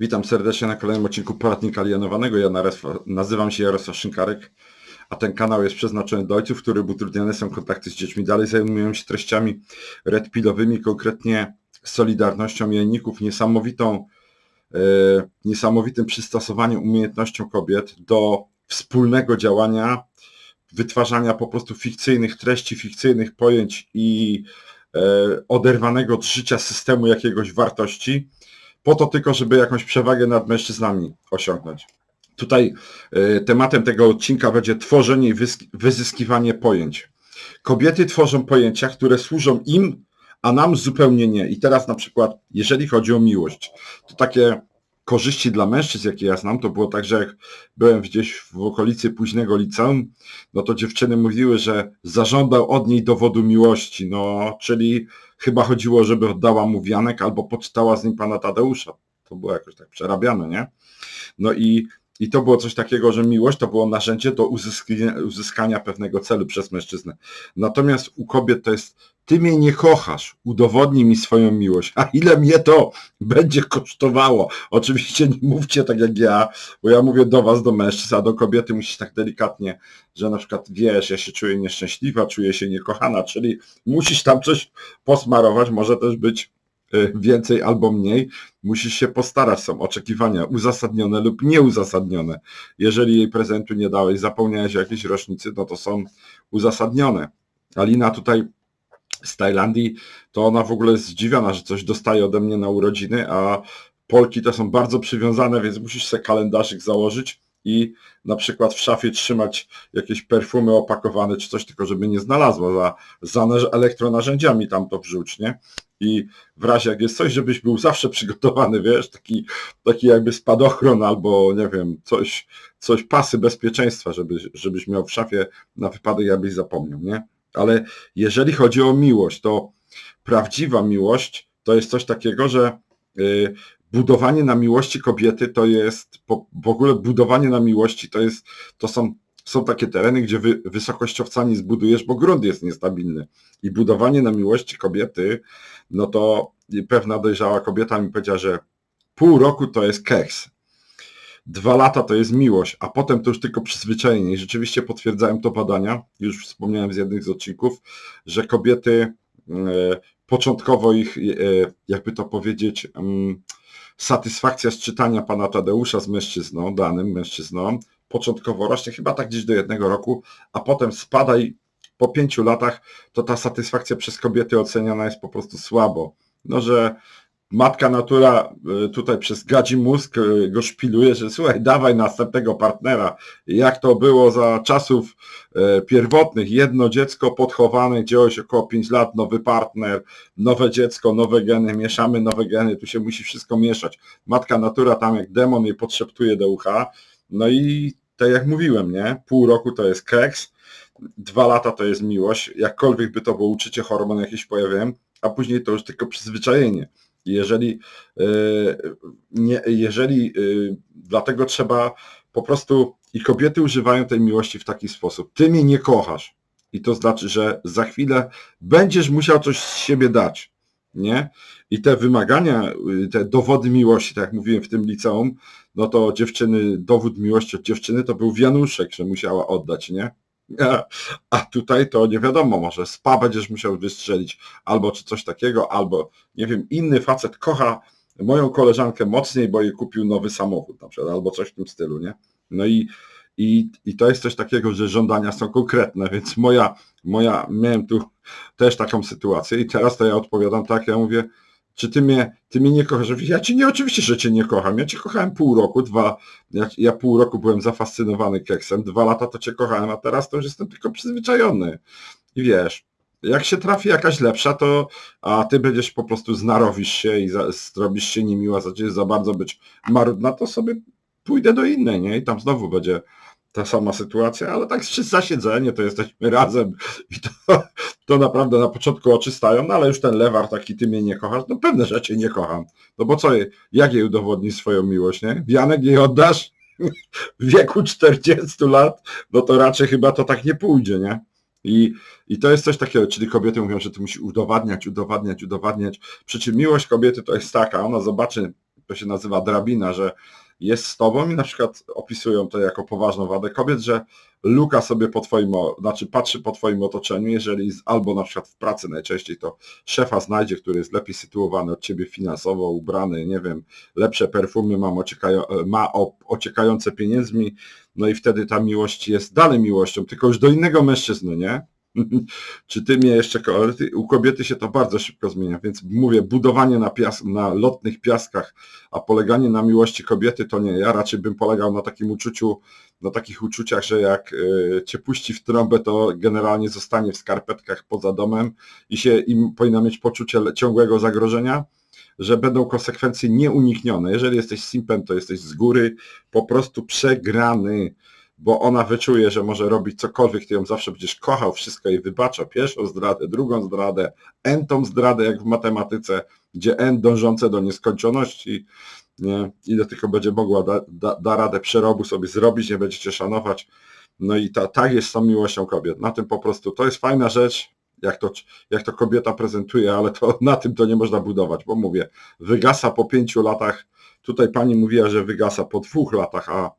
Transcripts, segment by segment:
Witam serdecznie na kolejnym odcinku Poradnika Alienowanego. Ja nazywam się Jarosław Szynkarek, a ten kanał jest przeznaczony dla ojców, którym utrudniane są kontakty z dziećmi. Dalej zajmuję się treściami redpilowymi, konkretnie solidarnością jajników, niesamowitą, e, niesamowitym przystosowaniem umiejętnością kobiet do wspólnego działania, wytwarzania po prostu fikcyjnych treści, fikcyjnych pojęć i e, oderwanego od życia systemu jakiegoś wartości, po to tylko, żeby jakąś przewagę nad mężczyznami osiągnąć. Tutaj e, tematem tego odcinka będzie tworzenie i wyzyskiwanie pojęć. Kobiety tworzą pojęcia, które służą im, a nam zupełnie nie. I teraz na przykład, jeżeli chodzi o miłość, to takie korzyści dla mężczyzn, jakie ja znam, to było tak, że jak byłem gdzieś w okolicy późnego liceum, no to dziewczyny mówiły, że zażądał od niej dowodu miłości, no czyli chyba chodziło, żeby oddała mu wianek albo poczytała z nim pana Tadeusza. To było jakoś tak przerabiane, nie? No i, i to było coś takiego, że miłość to było narzędzie do uzyskania, uzyskania pewnego celu przez mężczyznę. Natomiast u kobiet to jest ty mnie nie kochasz, udowodnij mi swoją miłość. A ile mnie to będzie kosztowało? Oczywiście nie mówcie tak jak ja, bo ja mówię do was, do mężczyzn, a do kobiety musisz tak delikatnie, że na przykład wiesz, ja się czuję nieszczęśliwa, czuję się niekochana, czyli musisz tam coś posmarować, może też być więcej albo mniej, musisz się postarać, są oczekiwania uzasadnione lub nieuzasadnione. Jeżeli jej prezentu nie dałeś, zapomniałeś o jakiejś rocznicy, no to są uzasadnione. Alina tutaj z Tajlandii, to ona w ogóle jest zdziwiona, że coś dostaje ode mnie na urodziny, a Polki to są bardzo przywiązane, więc musisz sobie kalendarzyk założyć i na przykład w szafie trzymać jakieś perfumy opakowane czy coś, tylko żeby nie znalazła za, za elektronarzędziami tam to wrzuć, nie? I w razie jak jest coś, żebyś był zawsze przygotowany, wiesz, taki, taki jakby spadochron albo nie wiem, coś, coś pasy bezpieczeństwa, żeby, żebyś miał w szafie na wypadek, jakbyś zapomniał, nie? Ale jeżeli chodzi o miłość, to prawdziwa miłość to jest coś takiego, że y, budowanie na miłości kobiety to jest, po, w ogóle budowanie na miłości to jest, to są, są takie tereny, gdzie wy, wysokościowca nie zbudujesz, bo grunt jest niestabilny. I budowanie na miłości kobiety, no to pewna dojrzała kobieta mi powiedziała, że pół roku to jest keks. Dwa lata to jest miłość, a potem to już tylko przyzwyczajenie. I rzeczywiście potwierdzają to badania, już wspomniałem z jednych z odcinków, że kobiety e, początkowo ich, e, jakby to powiedzieć, mm, satysfakcja z czytania pana Tadeusza z mężczyzną, danym mężczyzną, początkowo rośnie chyba tak gdzieś do jednego roku, a potem spada i po pięciu latach to ta satysfakcja przez kobiety oceniana jest po prostu słabo. No, że matka natura y, tutaj przez gadzi mózg y, go szpiluje, że słuchaj, dawaj następnego partnera. Jak to było za czasów y, pierwotnych, jedno dziecko podchowane, się około 5 lat, nowy partner, nowe dziecko, nowe geny, mieszamy nowe geny, tu się musi wszystko mieszać. Matka natura tam jak demon jej podszeptuje do ucha, no i tak jak mówiłem, nie? Pół roku to jest keks, dwa lata to jest miłość, jakkolwiek by to było uczycie hormon jakieś pojawiają, a później to już tylko przyzwyczajenie. Jeżeli, e, nie, jeżeli e, dlatego trzeba po prostu i kobiety używają tej miłości w taki sposób. Ty mnie nie kochasz. I to znaczy, że za chwilę będziesz musiał coś z siebie dać. Nie? I te wymagania, y, te dowody miłości, tak jak mówiłem w tym liceum, no to dziewczyny, dowód miłości od dziewczyny to był wianuszek, że musiała oddać, nie? A, a tutaj to nie wiadomo, może spa będziesz musiał wystrzelić, albo czy coś takiego, albo nie wiem, inny facet kocha moją koleżankę mocniej, bo jej kupił nowy samochód na przykład, albo coś w tym stylu, nie? No i, i, i to jest coś takiego, że żądania są konkretne, więc moja, moja, miałem tu też taką sytuację i teraz to ja odpowiadam tak, ja mówię, czy ty mnie, ty mnie nie kochasz? Ja cię nie, oczywiście, że cię nie kocham. Ja cię kochałem pół roku, dwa, ja, ja pół roku byłem zafascynowany keksem, dwa lata to cię kochałem, a teraz to już jestem tylko przyzwyczajony. I wiesz, jak się trafi jakaś lepsza, to a ty będziesz po prostu znarowisz się i zrobisz się niemiła, zaczniesz za bardzo być marudna, to sobie pójdę do innej, nie? I tam znowu będzie ta sama sytuacja, ale tak przez zasiedzenie to jesteśmy razem i to, to naprawdę na początku oczy stają, no ale już ten lewar taki, ty mnie nie kochasz, no pewne, cię nie kocham. No bo co, jak jej udowodnisz swoją miłość, nie? Wianek jej oddasz w wieku 40 lat, no to raczej chyba to tak nie pójdzie, nie? I, I to jest coś takiego, czyli kobiety mówią, że ty musi udowadniać, udowadniać, udowadniać. Przy czym miłość kobiety to jest taka, ona zobaczy to się nazywa drabina, że jest z tobą i na przykład opisują to jako poważną wadę kobiet, że luka sobie po twoim, znaczy patrzy po twoim otoczeniu, jeżeli z, albo na przykład w pracy najczęściej to szefa znajdzie, który jest lepiej sytuowany od ciebie finansowo, ubrany, nie wiem, lepsze perfumy ma, ociekają, ma ociekające pieniędzmi, no i wtedy ta miłość jest dalej miłością, tylko już do innego mężczyzny, nie? Czy ty mnie jeszcze, ko- ale ty, u kobiety się to bardzo szybko zmienia, więc mówię, budowanie na, pias, na lotnych piaskach, a poleganie na miłości kobiety to nie. Ja raczej bym polegał na takim uczuciu, na takich uczuciach, że jak y, cię puści w trąbę, to generalnie zostanie w skarpetkach poza domem i się im powinna mieć poczucie ciągłego zagrożenia, że będą konsekwencje nieuniknione. Jeżeli jesteś simpem, to jesteś z góry po prostu przegrany bo ona wyczuje, że może robić cokolwiek, ty ją zawsze będziesz kochał, wszystko jej wybacza, pierwszą zdradę, drugą zdradę, n-tą zdradę jak w matematyce, gdzie n dążące do nieskończoności, nie, ile tylko będzie mogła da, da, da radę przerobu sobie zrobić, nie będziecie szanować. No i ta, tak jest z tą miłością kobiet. Na tym po prostu, to jest fajna rzecz, jak to, jak to kobieta prezentuje, ale to na tym to nie można budować, bo mówię, wygasa po pięciu latach, tutaj pani mówiła, że wygasa po dwóch latach, a,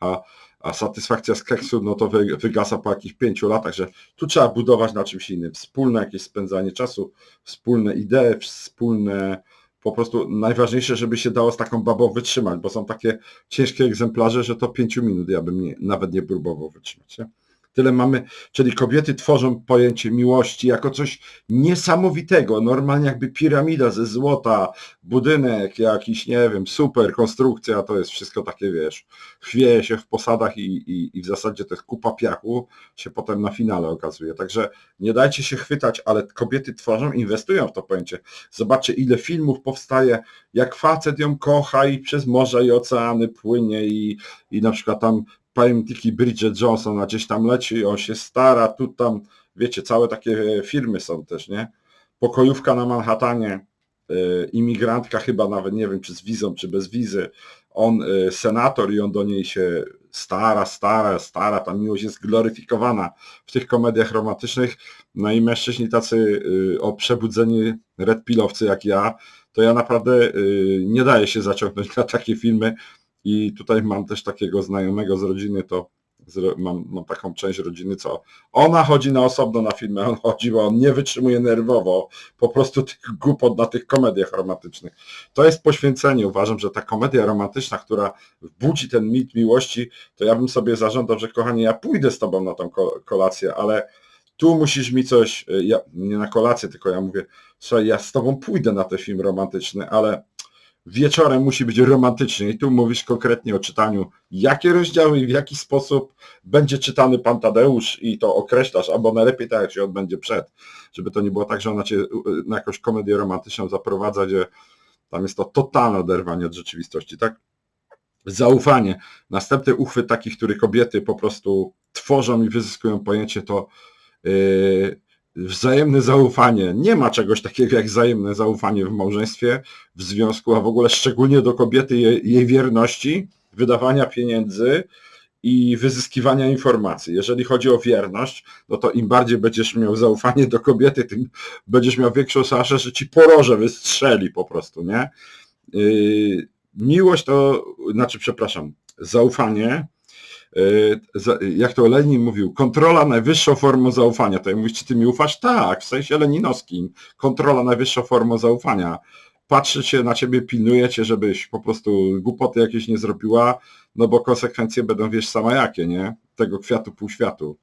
a a satysfakcja z keksu, no to wy, wygasa po jakichś pięciu latach, że tu trzeba budować na czymś innym. Wspólne jakieś spędzanie czasu, wspólne idee, wspólne, po prostu najważniejsze, żeby się dało z taką babą wytrzymać, bo są takie ciężkie egzemplarze, że to pięciu minut ja bym nie, nawet nie próbował wytrzymać. Nie? Tyle mamy, czyli kobiety tworzą pojęcie miłości jako coś niesamowitego, normalnie jakby piramida ze złota, budynek jakiś, nie wiem, super konstrukcja, to jest wszystko takie, wiesz, chwieje się w posadach i, i, i w zasadzie to jest kupa piachu, się potem na finale okazuje. Także nie dajcie się chwytać, ale kobiety tworzą, inwestują w to pojęcie. Zobaczcie ile filmów powstaje, jak facet ją kocha i przez morze i oceany płynie i, i na przykład tam pamiętniki Bridget Johnson, a gdzieś tam leci, on się stara, tu tam, wiecie, całe takie firmy są też, nie? Pokojówka na Manhattanie, y, imigrantka chyba nawet, nie wiem, czy z wizą, czy bez wizy, on y, senator i on do niej się stara, stara, stara, ta miłość jest gloryfikowana w tych komediach romantycznych, no i mężczyźni tacy o przebudzeni redpilowcy jak ja, to ja naprawdę nie daję się zaciągnąć na takie filmy, i tutaj mam też takiego znajomego z rodziny, to mam, mam taką część rodziny, co ona chodzi na osobno na filmy, on chodzi, bo on nie wytrzymuje nerwowo po prostu tych głupot na tych komediach romantycznych. To jest poświęcenie. Uważam, że ta komedia romantyczna, która budzi ten mit miłości, to ja bym sobie zażądał, że kochanie, ja pójdę z tobą na tą ko- kolację, ale tu musisz mi coś, ja, nie na kolację, tylko ja mówię, słuchaj, ja z tobą pójdę na ten film romantyczny, ale wieczorem musi być romantycznie i tu mówisz konkretnie o czytaniu, jakie rozdziały i w jaki sposób będzie czytany Pan Tadeusz i to określasz, albo najlepiej tak, jak się odbędzie przed, żeby to nie było tak, że ona Cię na jakąś komedię romantyczną zaprowadza, gdzie tam jest to totalne oderwanie od rzeczywistości, tak? Zaufanie. Następny uchwyt taki, który kobiety po prostu tworzą i wyzyskują pojęcie, to yy, wzajemne zaufanie. Nie ma czegoś takiego jak wzajemne zaufanie w małżeństwie, w związku, a w ogóle szczególnie do kobiety jej, jej wierności, wydawania pieniędzy i wyzyskiwania informacji. Jeżeli chodzi o wierność, no to im bardziej będziesz miał zaufanie do kobiety, tym będziesz miał większą szansę, że ci poroże wystrzeli po prostu, nie? Yy, miłość to, znaczy przepraszam, zaufanie za- jak to Lenin mówił, kontrola najwyższą formą zaufania. To ja mówisz, czy ty mi ufasz? Tak, w sensie leninowskim. Kontrola najwyższą formą zaufania. Patrzy się na ciebie, pilnuje cię, żebyś po prostu głupoty jakieś nie zrobiła, no bo konsekwencje będą wiesz sama jakie, nie? Tego kwiatu pół światu.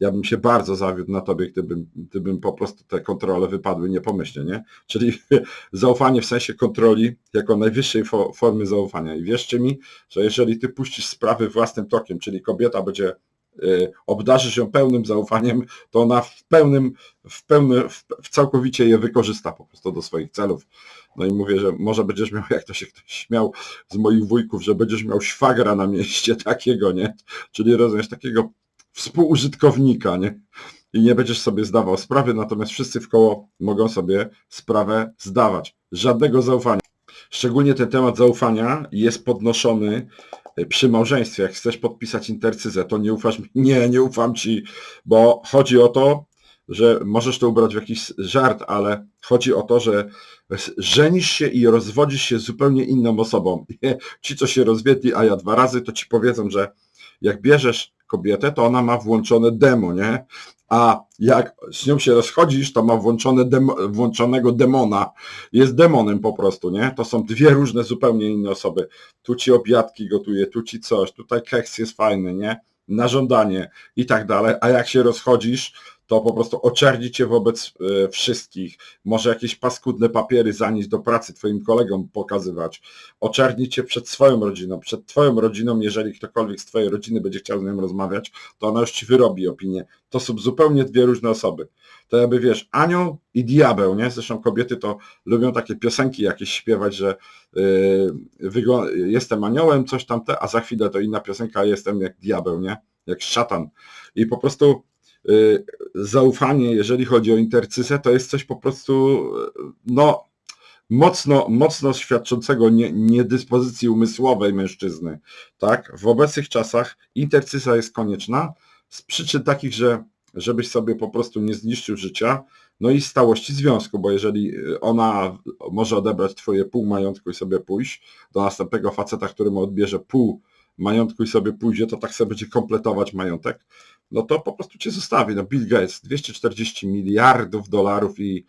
Ja bym się bardzo zawiódł na tobie, gdybym, gdybym po prostu te kontrole wypadły niepomyślnie, nie? Czyli zaufanie w sensie kontroli jako najwyższej fo- formy zaufania. I wierzcie mi, że jeżeli ty puścisz sprawy własnym tokiem, czyli kobieta będzie y, obdarzysz ją pełnym zaufaniem, to ona w pełnym, w pełny, w, w całkowicie je wykorzysta po prostu do swoich celów. No i mówię, że może będziesz miał, jak to się ktoś śmiał z moich wujków, że będziesz miał szwagra na mieście takiego, nie? Czyli rozumiesz, takiego współużytkownika, nie? I nie będziesz sobie zdawał sprawy, natomiast wszyscy w koło mogą sobie sprawę zdawać. Żadnego zaufania. Szczególnie ten temat zaufania jest podnoszony y, przy małżeństwie. Jak chcesz podpisać intercyzę, to nie ufasz mi? Nie, nie ufam ci, bo chodzi o to, że możesz to ubrać w jakiś żart, ale chodzi o to, że żenisz się i rozwodzisz się zupełnie inną osobą. Ci, co się rozwiedli, a ja dwa razy, to ci powiedzą, że jak bierzesz kobietę, to ona ma włączone demo, nie? A jak z nią się rozchodzisz, to ma włączone demo, włączonego demona. Jest demonem po prostu, nie? To są dwie różne, zupełnie inne osoby. Tu ci obiadki gotuje, tu ci coś, tutaj keks jest fajny, nie? Na żądanie i tak dalej. A jak się rozchodzisz, to po prostu oczerni cię wobec e, wszystkich. Może jakieś paskudne papiery zanieść do pracy twoim kolegom pokazywać. Oczerni cię przed swoją rodziną, przed twoją rodziną, jeżeli ktokolwiek z twojej rodziny będzie chciał z nią rozmawiać, to ona już ci wyrobi opinię. To są zupełnie dwie różne osoby. To jakby wiesz, anioł i diabeł, nie? Zresztą kobiety to lubią takie piosenki jakieś śpiewać, że yy, jestem aniołem, coś tamte, a za chwilę to inna piosenka, jestem jak diabeł, nie? Jak szatan. I po prostu zaufanie, jeżeli chodzi o intercyzę, to jest coś po prostu no, mocno, mocno świadczącego nie, niedyspozycji umysłowej mężczyzny. Tak? W obecnych czasach intercyza jest konieczna z przyczyn takich, że żebyś sobie po prostu nie zniszczył życia, no i stałości związku, bo jeżeli ona może odebrać twoje pół majątku i sobie pójść do następnego faceta, który mu odbierze pół majątku i sobie pójdzie, to tak sobie będzie kompletować majątek, no to po prostu cię zostawi. No Bill Gates 240 miliardów dolarów i,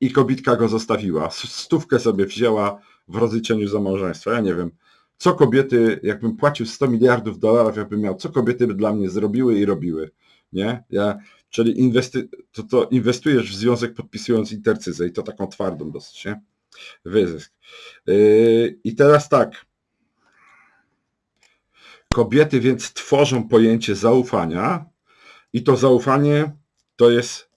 i kobitka go zostawiła. Stówkę sobie wzięła w rozliczeniu za małżeństwo. Ja nie wiem, co kobiety, jakbym płacił 100 miliardów dolarów, jakbym miał, co kobiety by dla mnie zrobiły i robiły. Nie? Ja, czyli inwesty, to, to inwestujesz w związek podpisując intercyzę i to taką twardą dosyć, nie? Wyzysk. Yy, I teraz tak, Kobiety więc tworzą pojęcie zaufania i to zaufanie to jest,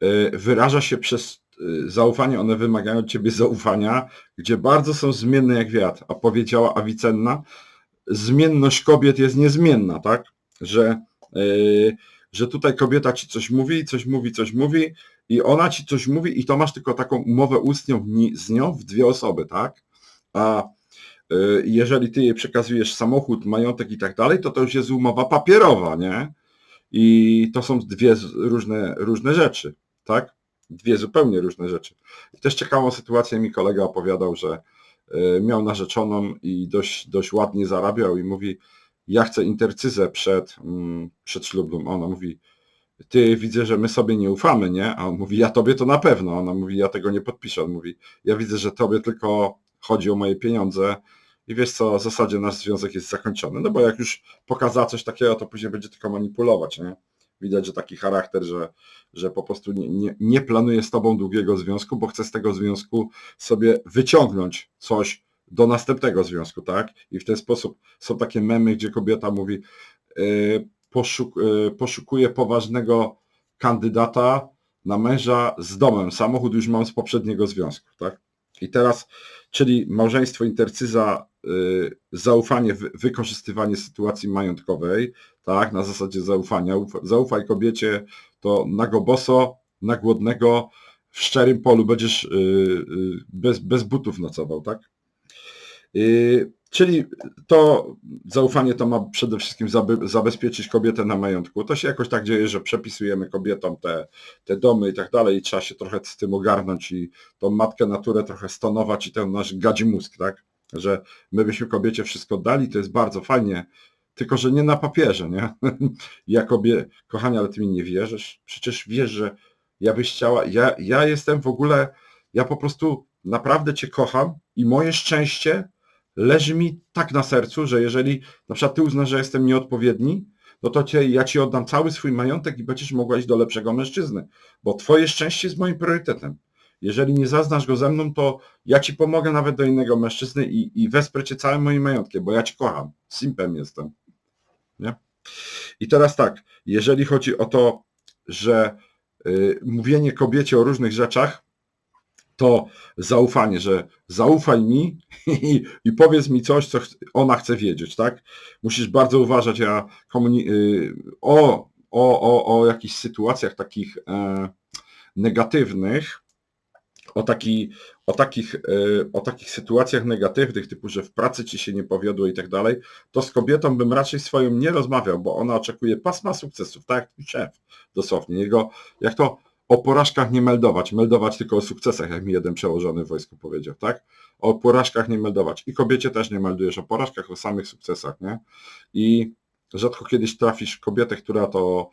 e, wyraża się przez e, zaufanie, one wymagają od ciebie zaufania, gdzie bardzo są zmienne jak wiatr. A powiedziała Avicenna, zmienność kobiet jest niezmienna, tak? Że, yy, że tutaj kobieta ci coś mówi, coś mówi, coś mówi i ona ci coś mówi i to masz tylko taką umowę ustnią z nią w dwie osoby, tak? A jeżeli ty jej przekazujesz samochód, majątek i tak dalej, to to już jest umowa papierowa, nie? I to są dwie różne, różne rzeczy, tak? Dwie zupełnie różne rzeczy. I też ciekawą sytuację mi kolega opowiadał, że y, miał narzeczoną i dość, dość ładnie zarabiał i mówi, ja chcę intercyzę przed, mm, przed ślubem. Ona mówi, ty widzę, że my sobie nie ufamy, nie? A on mówi, ja tobie to na pewno. Ona mówi, ja tego nie podpiszę. On mówi, ja widzę, że tobie tylko chodzi o moje pieniądze, i wiesz co, w zasadzie nasz związek jest zakończony. No bo jak już pokazała coś takiego, to później będzie tylko manipulować, nie? Widać, że taki charakter, że, że po prostu nie, nie, nie planuje z tobą długiego związku, bo chce z tego związku sobie wyciągnąć coś do następnego związku, tak? I w ten sposób są takie memy, gdzie kobieta mówi, yy, poszuk, yy, poszukuje poważnego kandydata na męża z domem. Samochód już mam z poprzedniego związku, tak? I teraz, czyli małżeństwo intercyza zaufanie, wykorzystywanie sytuacji majątkowej, tak, na zasadzie zaufania. Zaufaj kobiecie, to nago boso, na głodnego, w szczerym polu będziesz y, y, bez, bez butów nocował, tak? Czyli to zaufanie to ma przede wszystkim zabezpieczyć kobietę na majątku. To się jakoś tak dzieje, że przepisujemy kobietom te, te domy i tak dalej i trzeba się trochę z tym ogarnąć i tą matkę naturę trochę stonować i ten nasz gadzi mózg, tak? Że my byśmy kobiecie wszystko dali, to jest bardzo fajnie, tylko że nie na papierze, nie? Ja kobie, kochanie, ale ty mi nie wierzysz? Przecież wiesz, że ja byś chciała, ja, ja jestem w ogóle, ja po prostu naprawdę cię kocham i moje szczęście leży mi tak na sercu, że jeżeli na przykład ty uznasz, że jestem nieodpowiedni, no to cię, ja ci oddam cały swój majątek i będziesz mogła iść do lepszego mężczyzny, bo twoje szczęście jest moim priorytetem. Jeżeli nie zaznasz go ze mną, to ja ci pomogę nawet do innego mężczyzny i, i wesprę cię całym moim majątkiem, bo ja cię kocham. Simpem jestem. Nie? I teraz tak, jeżeli chodzi o to, że y, mówienie kobiecie o różnych rzeczach, to zaufanie, że zaufaj mi i, i powiedz mi coś, co ona chce wiedzieć, tak? Musisz bardzo uważać ja y, o, o, o, o jakichś sytuacjach takich e, negatywnych, o, taki, o, takich, e, o takich sytuacjach negatywnych, typu, że w pracy ci się nie powiodło i tak dalej, to z kobietą bym raczej swoją nie rozmawiał, bo ona oczekuje pasma sukcesów, tak jak twój szef, dosłownie. Jego, jak to o porażkach nie meldować, meldować tylko o sukcesach, jak mi jeden przełożony w wojsku powiedział, tak? O porażkach nie meldować. I kobiecie też nie meldujesz o porażkach, o samych sukcesach, nie? I rzadko kiedyś trafisz kobietę, która to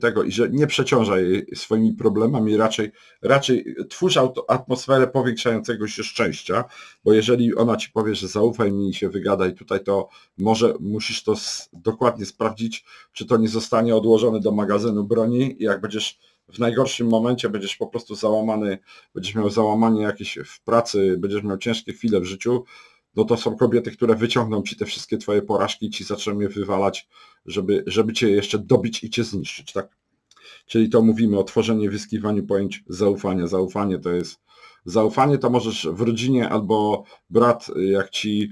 tego i że nie przeciąża jej swoimi problemami, raczej, raczej twórz atmosferę powiększającego się szczęścia, bo jeżeli ona ci powie, że zaufaj mi i się wygada i tutaj to może musisz to dokładnie sprawdzić, czy to nie zostanie odłożone do magazynu broni i jak będziesz w najgorszym momencie będziesz po prostu załamany, będziesz miał załamanie jakieś w pracy, będziesz miał ciężkie chwile w życiu, no to są kobiety, które wyciągną ci te wszystkie twoje porażki i ci zaczną je wywalać, żeby, żeby cię jeszcze dobić i cię zniszczyć, tak? Czyli to mówimy o tworzeniu, wyskiwaniu pojęć zaufania. Zaufanie to jest, zaufanie to możesz w rodzinie albo brat, jak ci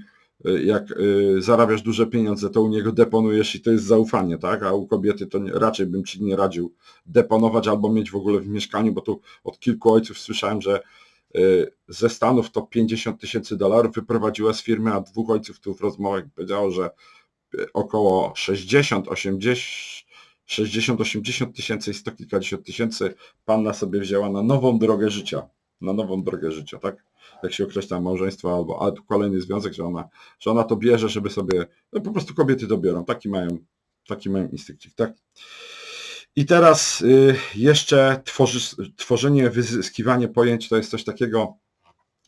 jak y, zarabiasz duże pieniądze, to u niego deponujesz i to jest zaufanie, tak? A u kobiety to nie, raczej bym ci nie radził deponować albo mieć w ogóle w mieszkaniu, bo tu od kilku ojców słyszałem, że ze Stanów to 50 tysięcy dolarów wyprowadziła z firmy, a dwóch ojców tu w rozmowach powiedziało, że około 60, 80, 60-80 tysięcy i sto kilkadziesiąt tysięcy panna sobie wzięła na nową drogę życia. Na nową drogę życia, tak? jak się określa małżeństwo, albo ale kolejny związek, że ona, że ona to bierze, żeby sobie, no po prostu kobiety to biorą, taki mają, taki mają instynktyw, tak? I teraz y, jeszcze tworzy, tworzenie, wyzyskiwanie pojęć to jest coś takiego,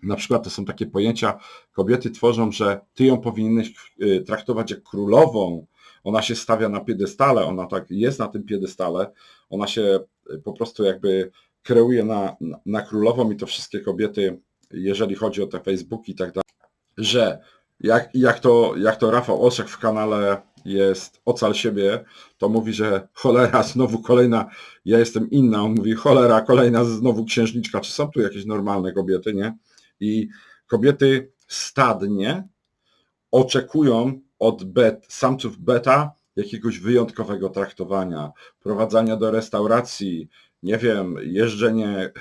na przykład to są takie pojęcia, kobiety tworzą, że ty ją powinieneś y, traktować jak królową, ona się stawia na piedestale, ona tak jest na tym piedestale, ona się y, po prostu jakby kreuje na, na, królową i to wszystkie kobiety jeżeli chodzi o te Facebooki i tak dalej, że jak, jak, to, jak to Rafał Oszek w kanale jest Ocal siebie, to mówi, że cholera, znowu kolejna, ja jestem inna, on mówi cholera, kolejna znowu księżniczka, czy są tu jakieś normalne kobiety, nie? I kobiety stadnie oczekują od bet, samców beta jakiegoś wyjątkowego traktowania, prowadzenia do restauracji, nie wiem, jeżdżenie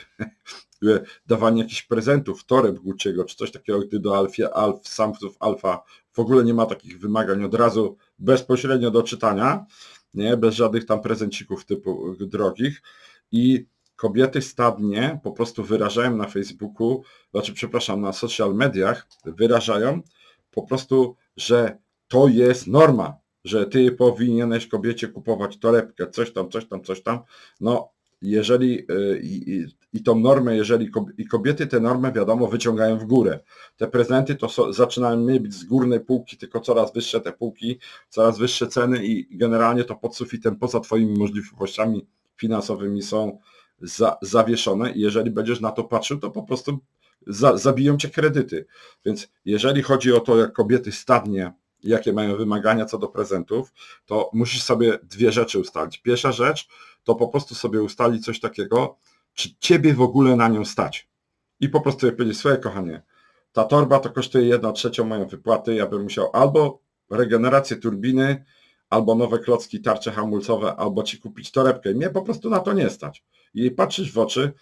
dawanie jakichś prezentów, toreb Gucci'ego, czy coś takiego, gdy do alfia, alf, samców alfa w ogóle nie ma takich wymagań od razu bezpośrednio do czytania, nie, bez żadnych tam prezencików typu drogich i kobiety stadnie po prostu wyrażają na Facebooku, znaczy przepraszam, na social mediach, wyrażają po prostu, że to jest norma, że ty powinieneś kobiecie kupować torebkę, coś tam, coś tam, coś tam. No jeżeli y, i, i tą normę, jeżeli i kobiety te normę wiadomo wyciągają w górę. Te prezenty to so, zaczynają nie być z górnej półki, tylko coraz wyższe te półki, coraz wyższe ceny i generalnie to pod sufitem poza Twoimi możliwościami finansowymi są za, zawieszone i jeżeli będziesz na to patrzył, to po prostu za, zabiją Cię kredyty. Więc jeżeli chodzi o to, jak kobiety stadnie jakie mają wymagania co do prezentów, to musisz sobie dwie rzeczy ustalić. Pierwsza rzecz to po prostu sobie ustalić coś takiego, czy ciebie w ogóle na nią stać. I po prostu jak powiedzieć, swoje kochanie, ta torba to kosztuje jedną trzecią moją wypłaty, ja bym musiał albo regenerację turbiny, albo nowe klocki, tarcze hamulcowe, albo ci kupić torebkę. Mnie po prostu na to nie stać. I patrzysz w oczy,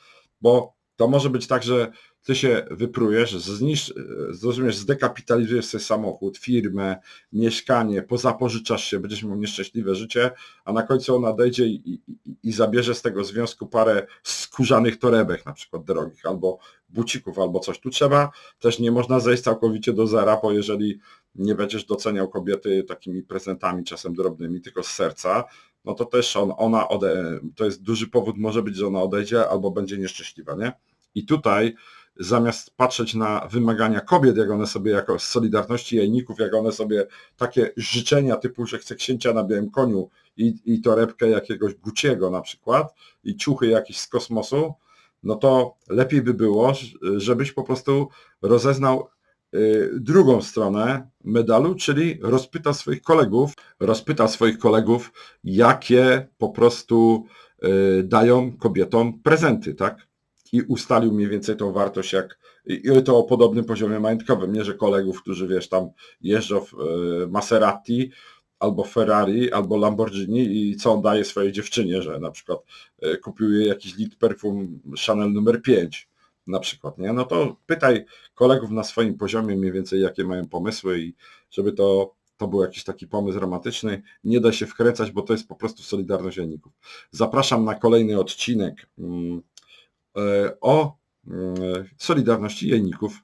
bo to może być tak, że ty się wyprujesz, znisz, zrozumiesz, zdekapitalizujesz sobie samochód, firmę, mieszkanie, pozapożyczasz się, będziesz miał nieszczęśliwe życie, a na końcu on nadejdzie i, i, i zabierze z tego związku parę skórzanych torebek, na przykład drogich, albo bucików, albo coś. Tu trzeba, też nie można zejść całkowicie do zera, bo jeżeli nie będziesz doceniał kobiety takimi prezentami, czasem drobnymi, tylko z serca, no to też on, ona ode, to jest duży powód może być, że ona odejdzie albo będzie nieszczęśliwa, nie? I tutaj zamiast patrzeć na wymagania kobiet, jak one sobie jako z Solidarności Jajników, jak one sobie takie życzenia typu, że chce księcia na białym koniu i, i torebkę jakiegoś Guciego na przykład i ciuchy jakieś z kosmosu, no to lepiej by było, żebyś po prostu rozeznał y, drugą stronę medalu, czyli rozpyta swoich kolegów, rozpyta swoich kolegów, jakie po prostu y, dają kobietom prezenty, tak? I ustalił mniej więcej tą wartość jak i to o podobnym poziomie majątkowym, nie że kolegów, którzy wiesz tam jeżdżą w e, Maserati albo Ferrari, albo Lamborghini i co on daje swojej dziewczynie, że na przykład e, kupił jej jakiś lit perfum Chanel numer 5. na przykład, nie? No to pytaj kolegów na swoim poziomie mniej więcej, jakie mają pomysły i żeby to, to był jakiś taki pomysł romantyczny. Nie da się wkręcać, bo to jest po prostu Solidarność Jajników. Zapraszam na kolejny odcinek mm, o mm, Solidarności Jajników